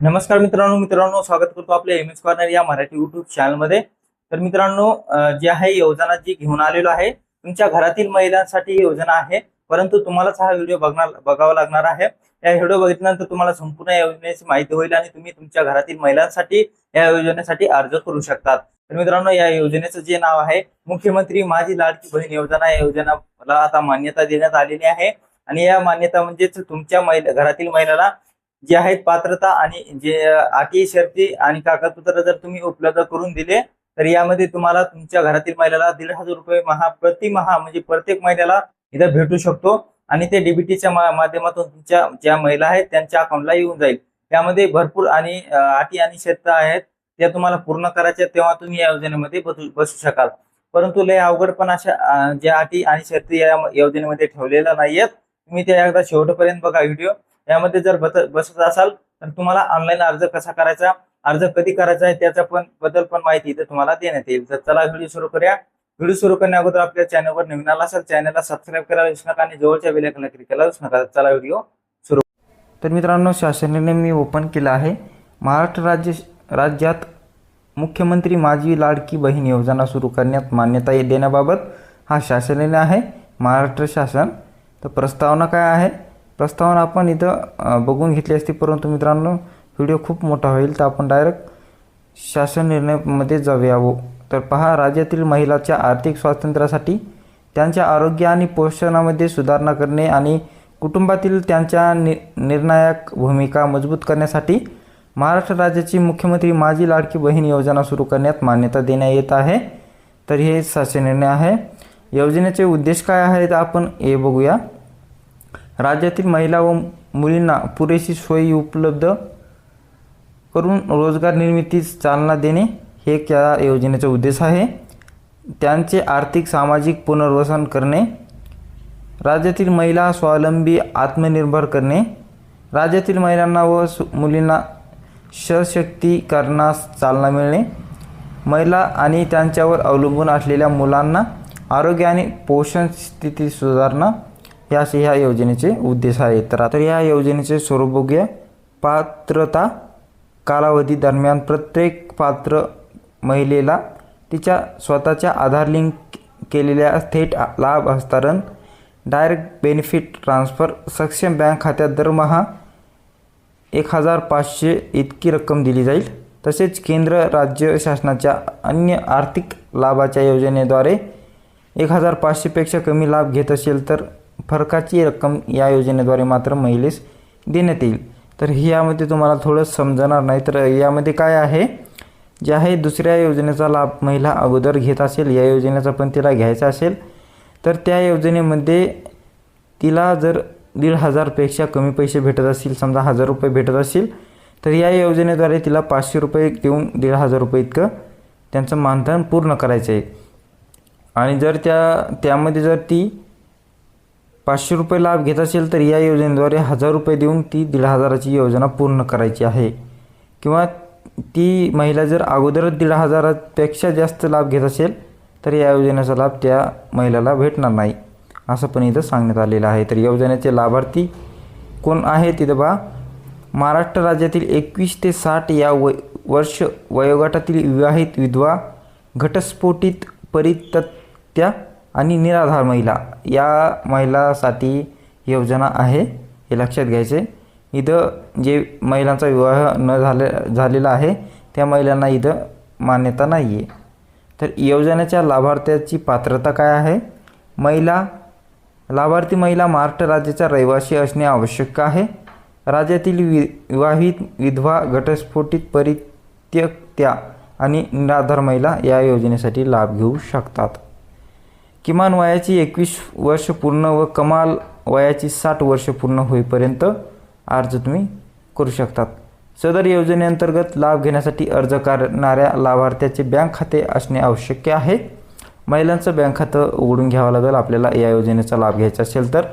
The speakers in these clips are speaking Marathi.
नमस्कार मित्रांनो मित्रांनो स्वागत करतो आपल्या एम एस कॉर्नर या मराठी युट्यूब चॅनलमध्ये तर मित्रांनो जे जी आहे योजना जी घेऊन आलेलो आहे तुमच्या घरातील महिलांसाठी ही योजना आहे परंतु तुम्हालाच हा व्हिडिओ बघणार बघावा लागणार आहे. या व्हिडिओ बघितल्यानंतर तुम्हाला संपूर्ण या योजनेची माहिती होईल आणि तुम्ही तुमच्या घरातील महिलांसाठी या योजनेसाठी अर्ज करू शकतात. तर मित्रांनो या योजनेचं जे नाव आहे मुख्यमंत्री माझी लाडकी बहीण योजना या योजनाला आता मान्यता देण्यात आलेली आहे. आणि या मान्यता म्हणजेच तुमच्या महिला घरातील महिलाला जे आहेत पात्रता आणि जे अटी शर्ती आणि कागदपत्र जर तुम्ही उपलब्ध करून दिले तर यामध्ये तुम्हाला तुमच्या घरातील महिलाला दीड हजार रुपये महा प्रति महा म्हणजे प्रत्येक महिन्याला इथं भेटू शकतो. आणि ते डीबीटीच्या माध्यमातून तुमच्या ज्या महिला आहेत त्यांच्या अकाउंटला येऊन जाईल. त्यामध्ये भरपूर आणि अटी आणि शर्त आहेत त्या तुम्हाला पूर्ण करायच्या तेव्हा तुम्ही या योजनेमध्ये बसू बसू शकाल. परंतु लय अवघड पण अशा ज्या अटी आणि शर्ती या योजनेमध्ये ठेवलेल्या नाहीयेत. तुम्ही त्या एकदा शेवटपर्यंत बघा व्हिडिओ. यामध्ये जर बसत असाल तर तुम्हाला ऑनलाईन अर्ज कसा करायचा अर्ज कधी करायचा आहे त्याचा पण बद्दल पण माहिती इथे तुम्हाला देण्यात येईल. तर चला व्हिडिओ सुरू करूया. व्हिडिओ सुरू करण्या अगोदर आपल्या चॅनलवर नवीन आला असेल चॅनलला सबस्क्राईब करायला विसरू नका आणि जवळच्या बेल क्लिक करायला विसरू नका. चला व्हिडिओ सुरू. तर मित्रांनो शासनाने मी ओपन केलं आहे. महाराष्ट्र राज्य राज्यात मुख्यमंत्री माझी लाडकी बहीण योजना सुरू करण्यात मान्यता देण्याबाबत हा शासनाने आहे. महाराष्ट्र शासन तर प्रस्तावना काय आहे? प्रस्तावना आपण इथं बघून घेतली असती. परंतु मित्रांनो व्हिडिओ खूप मोठा होईल तर आपण डायरेक्ट शासन निर्णयमध्ये जाऊया जाऊयावो तर पहा राज्यातील महिलाच्या आर्थिक स्वातंत्र्यासाठी त्यांच्या आरोग्य आणि पोषणामध्ये सुधारणा करणे आणि कुटुंबातील त्यांच्या नि निर्णायक भूमिका मजबूत करण्यासाठी महाराष्ट्र राज्याची मुख्यमंत्री माझी लाडकी बहीण योजना सुरू करण्यात मान्यता देण्यात येत आहे. तर हे शासन निर्णय आहे. योजनेचे उद्देश काय आहेत आपण हे बघूया. राज्यातील महिला व मुलींना पुरेशी सोयी उपलब्ध करून रोजगार निर्मितीस चालना देणे हे त्या योजनेचा उद्देश आहे. त्यांचे आर्थिक सामाजिक पुनर्वसन करणे राज्यातील महिला स्वावलंबी आत्मनिर्भर करणे राज्यातील महिलांना व सु मुलींना सशक्तीकरणास चालना मिळणे महिला आणि त्यांच्यावर अवलंबून असलेल्या मुलांना आरोग्य आणि पोषण स्थिती सुधारणा हे असे ह्या योजनेचे उद्देश आहेत. तर आता या योजनेचे स्वरूप बघूया पात्रता कालावधी दरम्यान प्रत्येक पात्र महिलेला तिच्या स्वतःच्या आधार लिंक केलेल्या थेट लाभ हस्तांतरण डायरेक्ट बेनिफिट ट्रान्सफर सक्षम बँक खात्यात दरमहा एक हजार पाचशे इतकी रक्कम दिली जाईल. तसेच केंद्र राज्य शासनाच्या अन्य आर्थिक लाभाच्या योजनेद्वारे एक हजार पाचशेपेक्षा कमी लाभ घेत असेल तर फरकाची रक्कम या योजनेद्वारे मात्र महिलेस देण्यात येईल. तर यामध्ये तुम्हाला थोडं समजणार नाही. तर यामध्ये काय आहे? जे आहे दुसऱ्या योजनेचा लाभ महिला अगोदर घेत असेल या योजनेचा पण तिला घ्यायचा असेल तर त्या योजनेमध्ये तिला जर दीड हजारपेक्षा कमी पैसे भेटत असतील समजा हजार रुपये भेटत असतील तर या योजनेद्वारे तिला पाचशे रुपये देऊन दीड हजार रुपये इतकं त्यांचं मानधन पूर्ण करायचं आहे आणि जर त्या त्यामध्ये जर ती पाचशे रुपये लाभ घेत असेल तर या योजनेद्वारे हजार रुपये देऊन ती दीड हजाराची योजना पूर्ण करायची आहे. किंवा ती महिला जर अगोदरच दीड हजारापेक्षा जास्त लाभ घेत असेल तर या योजनेचा लाभ त्या महिलाला भेटणार नाही असं पण इथं सांगण्यात आलेलं आहे. तर योजनेचे लाभार्थी कोण आहे तिथं बा महाराष्ट्र राज्यातील एकवीस ते साठ या वय वर्ष वयोगटातील विवाहित विधवा घटस्फोटित परितत्या आणि निराधार महिला या महिलासाठी योजना आहे हे लक्षात घ्यायचे. इथं जे महिलांचा विवाह न झाले झालेला आहे त्या महिलांना इथं मान्यता नाही आहे तर योजनेच्या लाभार्थ्याची पात्रता काय आहे? महिला लाभार्थी महिला महाराष्ट्र राज्याचा रहिवासी असणे आवश्यक आहे. राज्यातील वि विवाहित विधवा घटस्फोटित परित्यक्त्या आणि निराधार महिला या योजनेसाठी लाभ घेऊ शकतात. किमान वयाची एकवीस वर्ष पूर्ण व कमाल वयाची साठ वर्ष पूर्ण होईपर्यंत अर्ज तुम्ही करू शकतात. सदर योजनेअंतर्गत लाभ घेण्यासाठी अर्ज करणाऱ्या लाभार्थ्याचे बँक खाते असणे आवश्यक आहे. महिलांचं बँक खातं उघडून घ्यावं लागेल. आपल्याला या योजनेचा लाभ घ्यायचा असेल तर.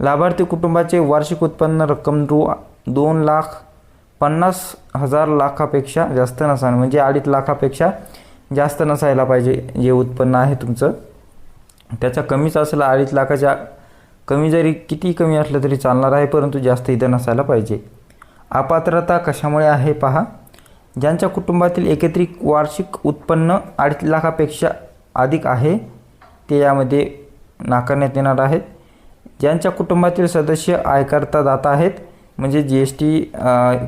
लाभार्थी कुटुंबाचे वार्षिक उत्पन्न रक्कम रु दोन लाख पन्नास हजार लाखापेक्षा जास्त नसावे. म्हणजे अडीच लाखापेक्षा जास्त नसायला पाहिजे. जे उत्पन्न आहे तुमचं त्याचा कमीच असला अडीच लाखाच्या कमी जरी किती कमी असलं तरी चालणार आहे परंतु जास्त इथं नसायला पाहिजे. अपात्रता कशामुळे आहे पहा. ज्यांच्या कुटुंबातील एकत्रित वार्षिक उत्पन्न अडीच लाखापेक्षा अधिक आहे ते यामध्ये नाकारण्यात येणार आहेत. ज्यांच्या कुटुंबातील सदस्य आयकरता दाता आहेत म्हणजे जी एस टी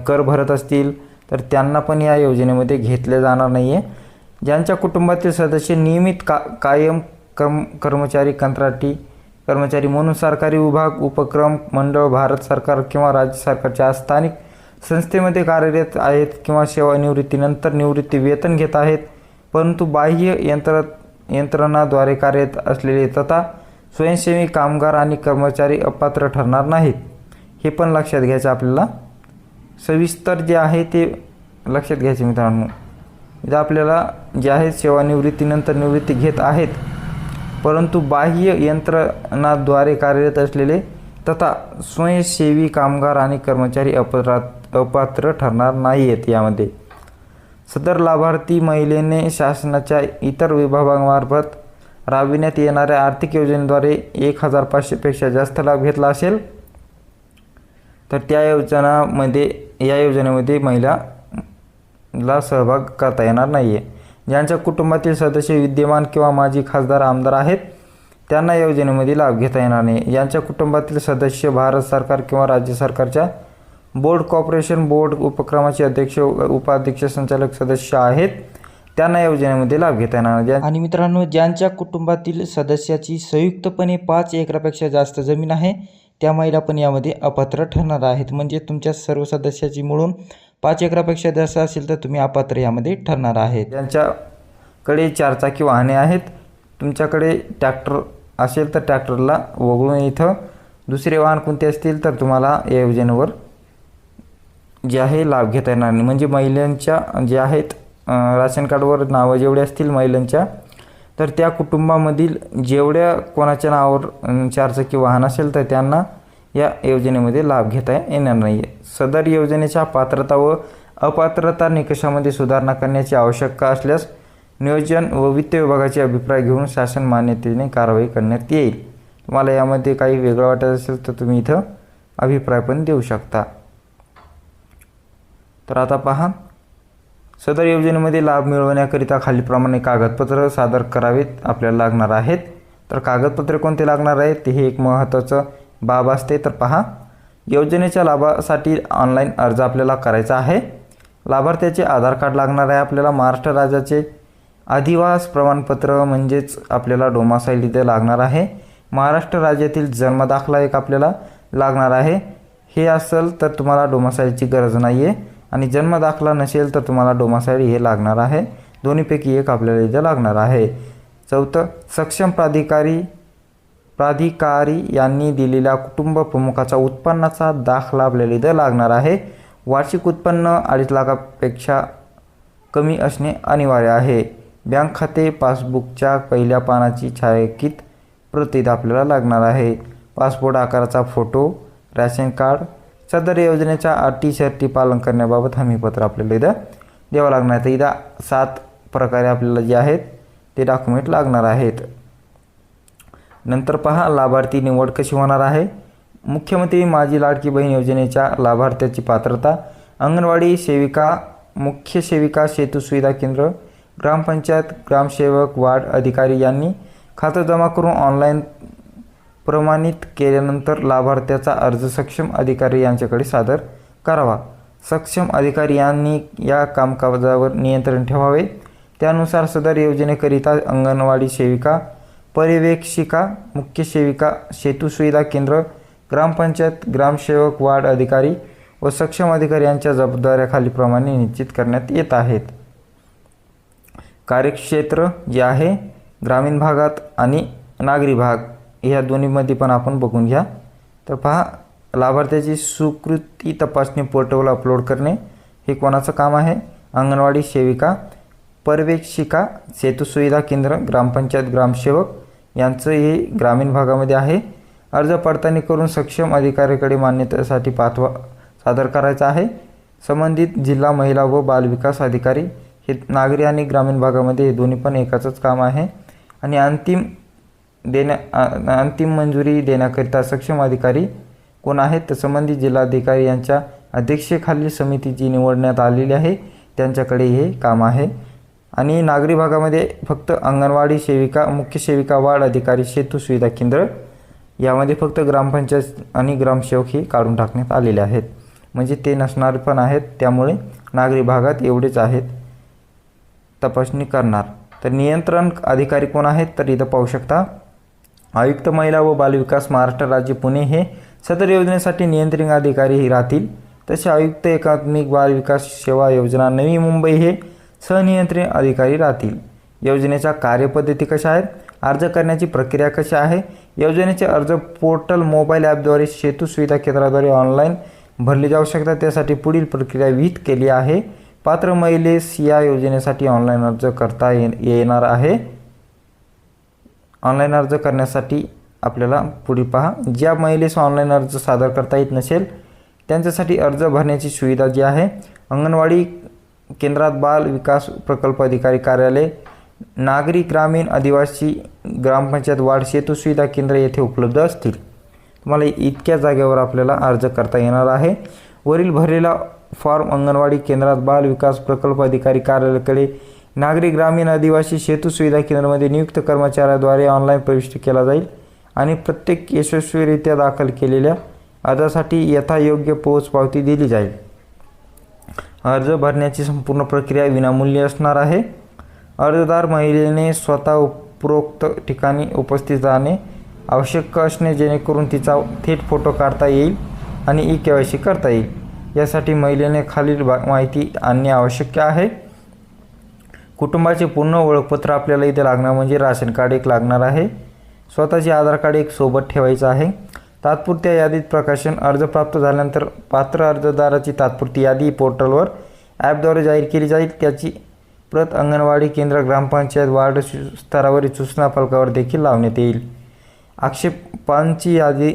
कर भरत असतील तर त्यांना पण या योजनेमध्ये घेतले जाणार नाही आहे ज्यांच्या कुटुंबातील सदस्य नियमित का कायम कर्म कर्मचारी कंत्राटी कर्मचारी म्हणून सरकारी विभाग उपक्रम मंडळ भारत सरकार किंवा राज्य सरकारच्या स्थानिक संस्थेमध्ये कार्यरत आहेत किंवा सेवानिवृत्तीनंतर निवृत्ती वेतन घेत आहेत परंतु बाह्य यंत्र यंत्रणाद्वारे कार्यरत असलेले तथा स्वयंसेवी कामगार आणि कर्मचारी अपात्र ठरणार नाहीत. हे पण लक्षात घ्यायचं आपल्याला. सविस्तर जे आहे ते लक्षात घ्यायचे मित्रांनो. आपल्याला जे आहेत सेवानिवृत्तीनंतर निवृत्ती घेत आहेत परंतु बाह्य यंत्रणाद्वारे कार्यरत असलेले तथा स्वयंसेवी कामगार आणि कर्मचारी अपरा अपात्र ठरणार नाही आहेत यामध्ये. सदर लाभार्थी महिलेने शासनाच्या इतर विभागामार्फत राबविण्यात येणाऱ्या आर्थिक योजनेद्वारे एक हजार पाचशेपेक्षा जास्त लाभ घेतला असेल? तर त्या योजनामध्ये या योजनेमध्ये महिलाला सहभाग करता येणार नाही आहे ज्यांच्या कुटुंबातील सदस्य विद्यमान किंवा माजी खासदार आमदार आहेत त्यांना या योजनेमध्ये लाभ घेता येणार नाही. यांच्या कुटुंबातील सदस्य भारत सरकार किंवा राज्य सरकारच्या बोर्ड कॉर्पोरेशन बोर्ड उपक्रमाचे अध्यक्ष उपाध्यक्ष संचालक सदस्य आहेत त्यांना या योजनेमध्ये लाभ घेता येणार नाही. आणि मित्रांनो ज्यांच्या कुटुंबातील सदस्याची संयुक्तपणे पाच एकरापेक्षा जास्त जमीन आहे त्या महिला पण यामध्ये अपात्र ठरणार आहेत. म्हणजे तुमच्या सर्व सदस्याची मिळून पाच एकरापेक्षा जास्त असेल तर तुम्ही अपात्र यामध्ये ठरणार आहे ज्यांच्याकडे चारचाकी वाहने आहेत. तुमच्याकडे ट्रॅक्टर असेल तर ट्रॅक्टरला वगळून इथं. दुसरे वाहन कोणते असतील तर तुम्हाला या योजनेवर जे आहे लाभ घेता येणार नाही. म्हणजे महिलांच्या जे आहेत राशन कार्डवर नावं जेवढे असतील महिलांच्या तर त्या कुटुंबामधील जेवढ्या कोणाच्या नावावर चारचाकी वाहन असेल तर त्यांना या योजनेमध्ये लाभ घेता येणार नाही आहे सदर योजनेच्या पात्रता व अपात्रता निकषामध्ये सुधारणा करण्याची आवश्यकता असल्यास नियोजन व वित्त विभागाचे अभिप्राय घेऊन शासन मान्यतेने कारवाई करण्यात येईल. तुम्हाला यामध्ये काही वेगळं वाटत असेल तर तुम्ही इथं अभिप्राय पण देऊ शकता. तर आता पहा. सदर योजनेमध्ये लाभ मिळवण्याकरिता खालीलप्रमाणे कागदपत्र सादर करावेत आपल्याला लागणार आहेत. तर कागदपत्रे कोणते लागणार आहेत? हे एक महत्त्वाचं बाब असते तर पहा. योजनेच्या लाभासाठी ऑनलाईन अर्ज आपल्याला करायचा आहे. लाभार्थ्याचे आधार कार्ड लागणार आहे आपल्याला. महाराष्ट्र राज्याचे अधिवास प्रमाणपत्र म्हणजेच आपल्याला डोमासाईल इथे लागणार आहे. महाराष्ट्र राज्यातील जन्मदाखला एक आपल्याला लागणार आहे. हे असेल तर तुम्हाला डोमासाईलची गरज नाही आहे आणि जन्मदाखला नसेल तर तुम्हाला डोमासाईल हे लागणार आहे. दोन्हीपैकी एक आपल्याला इथे लागणार आहे. चौथं सक्षम प्राधिकारी प्राधिकारी यांनी दिलेल्या कुटुंब प्रमुखाचा उत्पन्नाचा दाखला आपल्याला इथं लागणार आहे. वार्षिक उत्पन्न अडीच लाखापेक्षा कमी असणे अनिवार्य आहे. बँक खाते पासबुकच्या पहिल्या पानाची छायांकित प्रतीत आपल्याला लागणार आहे. पासपोर्ट आकाराचा फोटो रॅशन कार्ड सदर योजनेच्या अटी शर्टी पालन करण्याबाबत हमीपत्र आपल्याला इथं द्यावं लागणार आहे. तर इथं सात प्रकारे आपल्याला जे आहेत ते डॉक्युमेंट लागणार आहेत. नंतर पहा लाभार्थी निवड कशी होणार आहे? मुख्यमंत्री माझी लाडकी बहीण योजनेच्या लाभार्थ्याची पात्रता अंगणवाडी सेविका मुख्य सेविका सेतू सुविधा केंद्र ग्रामपंचायत ग्रामसेवक वार्ड अधिकारी यांनी खातं जमा करून ऑनलाईन प्रमाणित केल्यानंतर लाभार्थ्याचा अर्ज सक्षम अधिकारी यांच्याकडे सादर करावा. सक्षम अधिकारी यांनी या कामकाजावर नियंत्रण ठेवावे. त्यानुसार सदर योजनेकरिता अंगणवाडी सेविका पर्यवेक्षिका मुख्य सेविका सेतू सुविधा केंद्र ग्रामपंचायत ग्रामसेवक वार्ड अधिकारी व सक्षम अधिकारी यांच्या जबाबदाऱ्याखालीप्रमाणे निश्चित करण्यात येत आहेत. कार्यक्षेत्र जे आहे ग्रामीण भागात आणि नागरी भाग ह्या दोन्हीमध्ये पण आपण बघून घ्या. तर पहा लाभार्थ्याची सुकृती तपासणी पोर्टलवर अपलोड करणे हे कोणाचं काम आहे? अंगणवाडी सेविका पर्यवेक्षिका सेतू सुविधा केंद्र ग्रामपंचायत ग्रामसेवक यांचं हे ग्रामीण भागामध्ये आहे. अर्ज पडताळणी करून सक्षम अधिकाऱ्याकडे मान्यतेसाठी पाठवा सादर करायचा आहे. संबंधित जिल्हा महिला व बालविकास अधिकारी हे नागरी आणि ग्रामीण भागामध्ये हे दोन्ही पण एकाचंच काम आहे. आणि अंतिम देण्या अंतिम मंजुरी देण्याकरिता सक्षम अधिकारी कोण आहेत? तर संबंधित जिल्हाधिकारी यांच्या अध्यक्षेखालील समिती जी निवडण्यात आलेली आहे. त्यांच्याकडे हे काम आहे. आणि नागरी भागामध्ये फक्त अंगणवाडी सेविका मुख्य सेविका वार्ड अधिकारी सेतू सुविधा केंद्र यामध्ये फक्त ग्रामपंचायत आणि ग्रामसेवक हे काढून टाकण्यात आलेले आहेत. म्हणजे ते नसणार पण आहेत. त्यामुळे नागरी भागात एवढेच आहेत. तपासणी करणार. तर नियंत्रण अधिकारी कोण आहेत? तर इथं पाहू शकता आयुक्त महिला व बालविकास महाराष्ट्र राज्य पुणे हे सदर योजनेसाठी नियंत्रण अधिकारी राहतील. तसे आयुक्त एकात्मिक बालविकास सेवा योजना नवी मुंबई हे सनियंत्रित अधिकारी राहतील. योजनेच्या कार्यपद्धती कशा आहेत? अर्ज करण्याची प्रक्रिया कशी आहे? योजनेचे अर्ज पोर्टल मोबाईल ॲपद्वारे सेतू सुविधा केंद्राद्वारे ऑनलाईन भरले जाऊ शकतात. त्यासाठी पुढील प्रक्रिया विहित केली आहे. पात्र महिलेस या योजनेसाठी ऑनलाईन अर्ज करता ये येणार आहे. ऑनलाईन अर्ज करण्यासाठी आपल्याला पुढे पहा. ज्या महिलेस ऑनलाईन अर्ज सादर करता येत नसेल त्यांच्यासाठी अर्ज भरण्याची सुविधा जी आहे अंगणवाडी केंद्रात बाल विकास प्रकल्प अधिकारी कार्यालय नागरी ग्रामीण आदिवासी ग्रामपंचायत वाढ सेतू सुविधा केंद्र येथे उपलब्ध असतील. तुम्हाला इतक्या जागेवर आपल्याला अर्ज करता येणार आहे. वरील भरलेला फॉर्म अंगणवाडी केंद्रात बाल विकास प्रकल्प अधिकारी कार्यालयाकडे नागरी ग्रामीण आदिवासी सेतू सुविधा केंद्रामध्ये नियुक्त कर्मचाऱ्याद्वारे ऑनलाईन प्रविष्ट केला जाईल आणि प्रत्येक यशस्वीरित्या दाखल केलेल्या अर्जासाठी यथायोग्य पोचपावती दिली जाईल. अर्ज भरण्याची संपूर्ण प्रक्रिया विनामूल्य असणार आहे. अर्जदार महिलेने स्वतः उपरोक्त ठिकाणी उपस्थित राहणे आवश्यक असणे जेणेकरून तिचा थेट फोटो काढता येईल आणि ई के वाय सी करता येईल. यासाठी महिलेने खालील बा माहिती आणणे आवश्यक आहे. कुटुंबाचे पूर्ण ओळखपत्र आपल्याला इथे लागणार म्हणजे राशन कार्ड एक लागणार आहे. स्वतःचे आधार कार्ड एक सोबत ठेवायचं आहे. तात्पुरत्या यादीत प्रकाशन अर्ज प्राप्त झाल्यानंतर पात्र अर्जदाराची तात्पुरती यादी पोर्टलवर ॲपद्वारे जाहीर केली जाईल. त्याची प्रत अंगणवाडी केंद्र ग्रामपंचायत वार्ड स्तरावरील सूचना फलकावर देखील लावण्यात येईल. आक्षेपांची यादी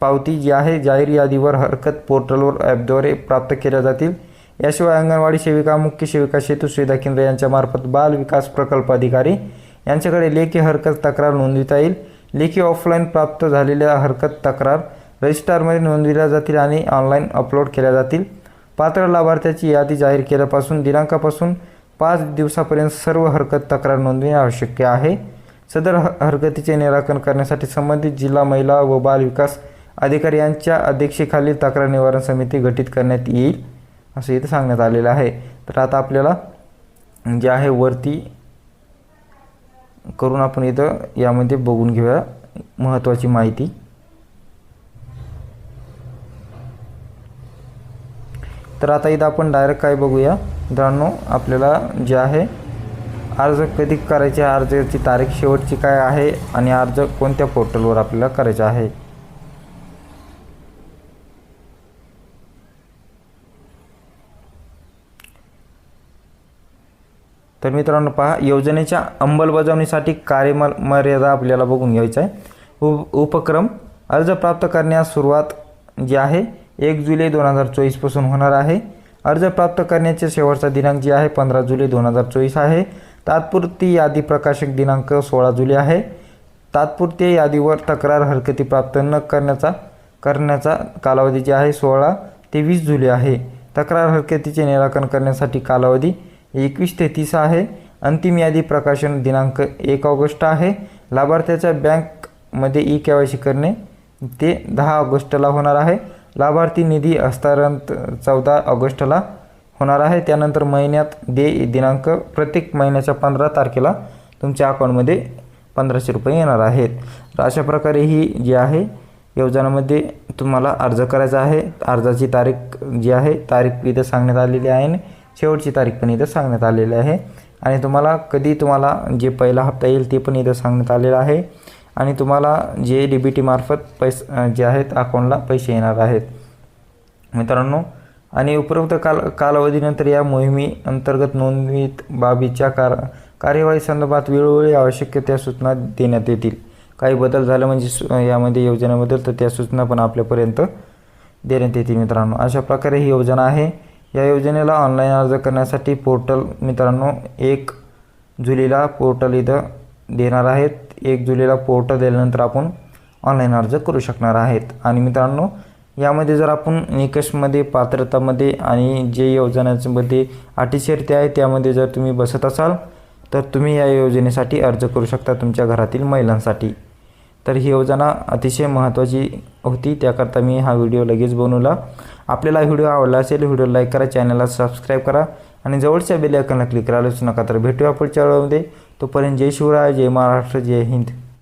पावती जी आहे जाहीर यादीवर हरकत पोर्टलवर ॲपद्वारे प्राप्त केल्या जातील. याशिवाय अंगणवाडी सेविका मुख्य सेविका सेतू सुविधा केंद्र यांच्यामार्फत बाल विकास प्रकल्प अधिकारी यांच्याकडे लेखी हरकत तक्रार नोंदविता येईल. लेखी ऑफलाईन प्राप्त झालेल्या हरकत तक्रार रजिस्ट्रारमध्ये नोंदविल्या जातील आणि ऑनलाईन अपलोड केल्या जातील. पात्र लाभार्थ्याची यादी जाहीर केल्यापासून दिनांकापासून पाच दिवसापर्यंत सर्व हरकत तक्रार नोंदवणे आवश्यक आहे. सदर ह- हरकतीचे निराकरण करण्यासाठी संबंधित जिल्हा महिला व बाल विकास अधिकारी यांच्या अध्यक्षेखालील तक्रार निवारण समिती गठीत करण्यात येईल असं इथं सांगण्यात आलेलं आहे. तर आता आपल्याला जे आहे वरती करून आपण इथं यामध्ये बघून घेऊया महत्त्वाची माहिती. तर आता इथं आपण डायरेक्ट काय बघूया? मित्रांनो आपल्याला जे आहे अर्ज कधी करायचे आहे, अर्जाची तारीख शेवटची काय आहे आणि अर्ज कोणत्या पोर्टलवर आपल्याला करायचा आहे? तर मित्रांनो पहा योजनेच्या अंमलबजावणीसाठी कार्यम मर्यादा आपल्याला बघून घ्यायचं आहे. उप उपक्रम अर्ज प्राप्त करण्यास सुरुवात जी आहे एक जुलै दोन हजार चोवीसपासून होणार आहे. अर्ज प्राप्त करण्याचे शेवटचा दिनांक जी आहे पंधरा जुलै दोन हजार चोवीस आहे. तात्पुरती यादी प्रकाशक दिनांक सोळा जुलै आहे. तात्पुरती यादीवर तक्रार हरकती प्राप्त न करण्याचा करण्याचा कालावधी जे आहे सोळा ते वीस जुलै आहे. तक्रार हरकतीचे निराकरण करण्यासाठी कालावधी एकवीस ते तीस आहे. अंतिम यादी प्रकाशन दिनांक एक ऑगस्ट आहे. लाभार्थ्याच्या बँकमध्ये ई के वाय सी करणे ते दहा ऑगस्टला होणार आहे. लाभार्थी निधी हस्तांतरण चौदा ऑगस्टला होणार आहे. त्यानंतर महिन्यात दे दिनांक प्रत्येक महिन्याच्या पंधरा तारखेला तुमच्या अकाउंटमध्ये पंधराशे रुपये येणार आहेत. तर अशा प्रकारे ही जी आहे योजनामध्ये तुम्हाला अर्ज करायचा आहे. अर्जाची तारीख जी आहे तारीख इथं सांगण्यात आलेली आहे. आणि शेवटची तारीख पण इथं सांगण्यात आलेली आहे. आणि तुम्हाला कधी तुम्हाला जे पहिला हप्ता येईल ते पण इथं सांगण्यात आलेलं आहे. आणि तुम्हाला जे डी बी टीमार्फत पैस जे आहेत अकाउंटला पैसे येणार आहेत. मित्रांनो आणि उपरोक्त काल कालावधीनंतर या मोहिमे अंतर्गत नोंदणीत बाबीच्या कार कार्यवाही संदर्भात वेळोवेळी आवश्यक त्या सूचना देण्यात येतील. काही बदल झाले म्हणजे सु- यामध्ये योजनेबद्दल तर त्या सूचना पण आपल्यापर्यंत देण्यात येतील मित्रांनो. अशा प्रकारे ही योजना आहे. या योजनेला ऑनलाईन अर्ज करण्यासाठी पोर्टल मित्रांनो एक जुलैला पोर्टल इथं देणार आहेत. एक जुलैला पोर्टल दिल्यानंतर आपण ऑनलाईन अर्ज करू शकणार आहेत. आणि मित्रांनो यामध्ये जर आपण निकषमध्ये पात्रतामध्ये आणि जे योजनांमध्ये अटीशर्ती आहे त्यामध्ये जर तुम्ही बसत असाल तर तुम्ही या योजनेसाठी अर्ज करू शकता तुमच्या घरातील महिलांसाठी. तर ही योजना अतिशय महत्त्वाची होती. त्याकरता मी हा व्हिडिओ लगेच बनवला. आपल्याला व्हिडिओ आवडला असेल व्हिडिओ लाईक करा चॅनलला सबस्क्राईब करा आणि जवळच्या बेल आयकॉनला क्लिक करायलाच नका. तर भेटूया पुढच्या वेळामध्ये तोपर्यंत जय शिवराय जय महाराष्ट्र जय हिंद.